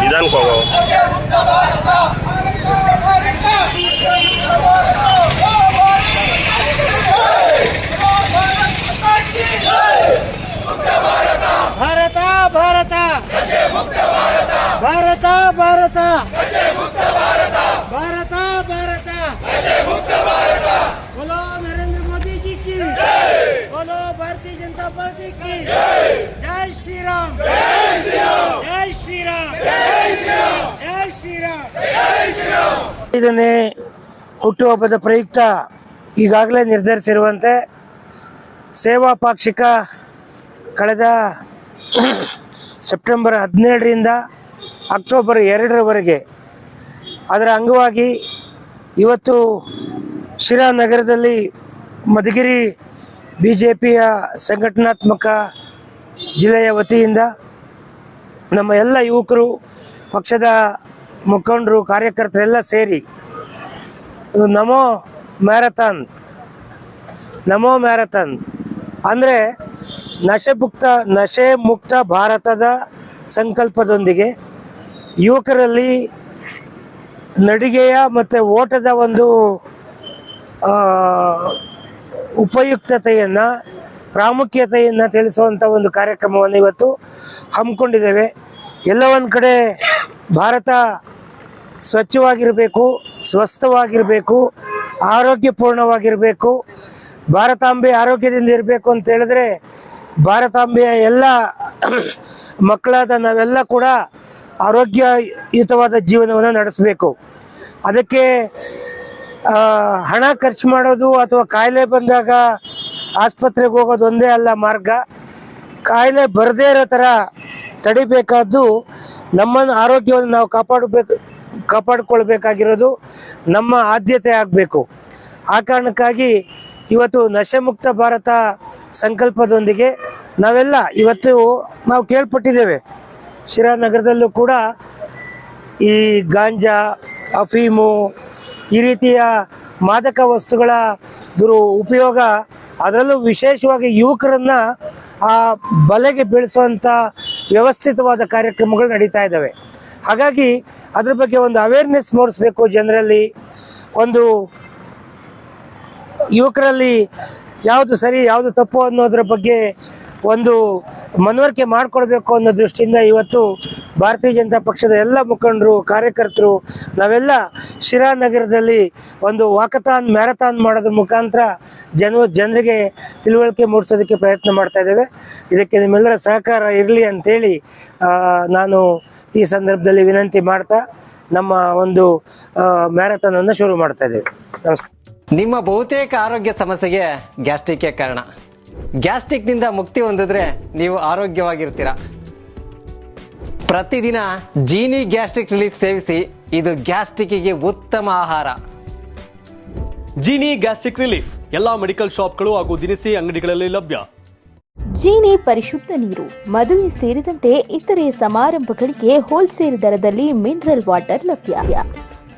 ನಿಧಾನಕ್ಕೆ ಹೋಗೋ ಭಾರತ ಭಾರತ ಭಾರತ ಭಾರತ बोलो नरेंद्र मोदी जी की बोलो भारतीय जनता पार्टी की जय श्री राम जय श्री राम जय श्री राम ಐದನೇ ಹುಟ್ಟುಹಬ್ಬದ ಪ್ರಯುಕ್ತ ಈಗಾಗಲೇ ನಿರ್ಧರಿಸಿರುವಂತೆ ಸೇವಾ ಪಾಕ್ಷಿಕ ಕಳೆದ ಸೆಪ್ಟೆಂಬರ್ ಹದಿನೇಳರಿಂದ ಅಕ್ಟೋಬರ್ ಎರಡರವರೆಗೆ ಅದರ ಅಂಗವಾಗಿ ಇವತ್ತು ಶಿರಾ ನಗರದಲ್ಲಿ ಮಧುಗಿರಿ ಬಿ ಜೆ ಪಿಯ ಸಂಘಟನಾತ್ಮಕ ಜಿಲ್ಲೆಯ ವತಿಯಿಂದ ನಮ್ಮ ಎಲ್ಲ ಯುವಕರು, ಪಕ್ಷದ ಮುಖಂಡರು, ಕಾರ್ಯಕರ್ತರೆಲ್ಲ ಸೇರಿ ನಮೋ ಮ್ಯಾರಥಾನ್ ನಮೋ ಮ್ಯಾರಥಾನ್. ಅಂದರೆ ನಶೆ ಮುಕ್ತ ನಶೆ ಮುಕ್ತ ಭಾರತದ ಸಂಕಲ್ಪದೊಂದಿಗೆ ಯುವಕರಲ್ಲಿ ನಡಿಗೆಯ ಮತ್ತು ಓಟದ ಒಂದು ಉಪಯುಕ್ತತೆಯನ್ನು, ಪ್ರಾಮುಖ್ಯತೆಯನ್ನು ತಿಳಿಸುವಂಥ ಒಂದು ಕಾರ್ಯಕ್ರಮವನ್ನು ಇವತ್ತು ಹಮ್ಮಿಕೊಂಡಿದ್ದೇವೆ. ಎಲ್ಲ ಒಂದು ಕಡೆ ಭಾರತ ಸ್ವಚ್ಛವಾಗಿರಬೇಕು, ಸ್ವಸ್ಥವಾಗಿರಬೇಕು, ಆರೋಗ್ಯಪೂರ್ಣವಾಗಿರಬೇಕು, ಭಾರತಾಂಬೆ ಆರೋಗ್ಯದಿಂದ ಇರಬೇಕು ಅಂತ ಹೇಳಿದ್ರೆ ಭಾರತಾಂಬೆಯ ಎಲ್ಲ ಮಕ್ಕಳಾದ ನಾವೆಲ್ಲ ಕೂಡ ಆರೋಗ್ಯಯುತವಾದ ಜೀವನವನ್ನು ನಡೆಸಬೇಕು. ಅದಕ್ಕೆ ಹಣ ಖರ್ಚು ಮಾಡೋದು ಅಥವಾ ಕಾಯಿಲೆ ಬಂದಾಗ ಆಸ್ಪತ್ರೆಗೆ ಹೋಗೋದು ಒಂದೇ ಅಲ್ಲ ಮಾರ್ಗ. ಕಾಯಿಲೆ ಬರದೇ ಇರೋ ಥರ ತಡಿಬೇಕಾದ್ದು ನಮ್ಮನ್ನು ಆರೋಗ್ಯವನ್ನು ನಾವು ಕಾಪಾಡಬೇಕು, ಕಾಪಾಡಿಕೊಳ್ಬೇಕಾಗಿರೋದು ನಮ್ಮ ಆದ್ಯತೆ ಆಗಬೇಕು. ಆ ಕಾರಣಕ್ಕಾಗಿ ಇವತ್ತು ನಶೆ ಮುಕ್ತ ಭಾರತ ಸಂಕಲ್ಪದೊಂದಿಗೆ ನಾವೆಲ್ಲ ಇವತ್ತು ನಾವು ಕೇಳ್ಪಟ್ಟಿದ್ದೇವೆ. ಶಿರಾ ನಗರದಲ್ಲೂ ಕೂಡ ಈ ಗಾಂಜಾ, ಅಫೀಮು ಈ ರೀತಿಯ ಮಾದಕ ವಸ್ತುಗಳ ದುರು ಉಪಯೋಗ ಅದರಲ್ಲೂ ವಿಶೇಷವಾಗಿ ಯುವಕರನ್ನ ಆ ಬಲೆಗೆ ಬೀಳಿಸುವಂಥ ವ್ಯವಸ್ಥಿತವಾದ ಕಾರ್ಯಕ್ರಮಗಳು ನಡೀತಾ ಇದ್ದಾವೆ. ಹಾಗಾಗಿ ಅದ್ರ ಬಗ್ಗೆ ಒಂದು ಅವೇರ್ನೆಸ್ ಮೂಡಿಸ್ಬೇಕು ಜನರಲ್ಲಿ. ಒಂದು ಯುವಕರಲ್ಲಿ ಯಾವುದು ಸರಿ, ಯಾವುದು ತಪ್ಪು ಅನ್ನೋದ್ರ ಬಗ್ಗೆ ಒಂದು ಮನವರಿಕೆ ಮಾಡಿಕೊಡ್ಬೇಕು ಅನ್ನೋ ದೃಷ್ಟಿಯಿಂದ ಇವತ್ತು ಭಾರತೀಯ ಜನತಾ ಪಕ್ಷದ ಎಲ್ಲ ಮುಖಂಡರು ಕಾರ್ಯಕರ್ತರು ನಾವೆಲ್ಲ ಶಿರಾ ನಗರದಲ್ಲಿ ಒಂದು ವಾಕಥಾನ್ ಮ್ಯಾರಥಾನ್ ಮಾಡೋದ್ರ ಮುಖಾಂತರ ಜನ ಜನರಿಗೆ ತಿಳುವಳಿಕೆ ಮೂಡಿಸೋದಕ್ಕೆ ಪ್ರಯತ್ನ ಮಾಡ್ತಾ ಇದ್ದೇವೆ. ಇದಕ್ಕೆ ನಿಮ್ಮೆಲ್ಲರ ಸಹಕಾರ ಇರಲಿ ಅಂತೇಳಿ ಆ, ನಾನು ಈ ಸಂದರ್ಭದಲ್ಲಿ ವಿನಂತಿ ಮಾಡ್ತಾ ನಮ್ಮ ಒಂದು ಮ್ಯಾರಥಾನನ್ನು ಶುರು ಮಾಡ್ತಾ ಇದ್ದೇವೆ. ನಮಸ್ಕಾರ. ನಿಮ್ಮ ಬಹುತೇಕ ಆರೋಗ್ಯ ಸಮಸ್ಯೆಗೆ ಗ್ಯಾಸ್ಟ್ರಿಕ್ಗೆ ಕಾರಣ. ಗ್ಯಾಸ್ಟ್ರಿಕ್ನಿಂದ ಮುಕ್ತಿ ಹೊಂದಿದ್ರೆ ನೀವು ಆರೋಗ್ಯವಾಗಿರ್ತೀರಾ. ಪ್ರತಿದಿನ ಜೀನಿ ಗ್ಯಾಸ್ಟ್ರಿಕ್ ರಿಲೀಫ್ ಸೇವಿಸಿ ಇದು ಗ್ಯಾಸ್ಟ್ರಿಕ್ಕಿಗೆ ಉತ್ತಮ ಆಹಾರ. ಜೀನಿ ಗ್ಯಾಸ್ಟ್ರಿಕ್ ರಿಲೀಫ್ ಎಲ್ಲಾ ಮೆಡಿಕಲ್ ಶಾಪ್ಗಳು ಹಾಗೂ ದಿನಸಿ ಅಂಗಡಿಗಳಲ್ಲಿ ಲಭ್ಯ. ಜೀನಿ ಪರಿಶುದ್ಧ ನೀರು ಮದುವೆ ಸೇರಿದಂತೆ ಇತರೆ ಸಮಾರಂಭಗಳಿಗೆ ಹೋಲ್ಸೇಲ್ ದರದಲ್ಲಿ ಮಿನರಲ್ ವಾಟರ್ ಲಭ್ಯ.